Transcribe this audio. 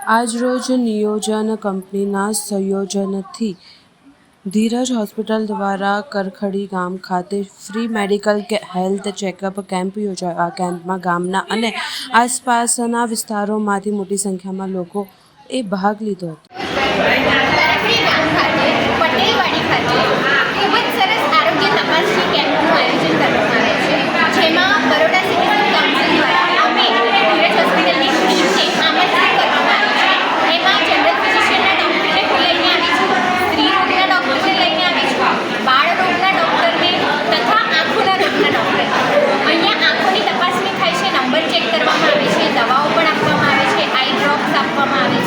આજરોજ નિયોજન કંપનીના સંયોજનથી ધીરજ હોસ્પિટલ દ્વારા કરખડી ગામ ખાતે free medical health checkup camp યોજાયો આ કેમ્પમાં ગામના અને આસપાસના વિસ્તારોમાંથી મોટી સંખ્યામાં લોકો એ ભાગ લીધો હતો. આપવામાં આવે છે દવાઓ પણ આપવામાં આવે છે આઈ ડ્રોપ્સ આપવામાં આવે છે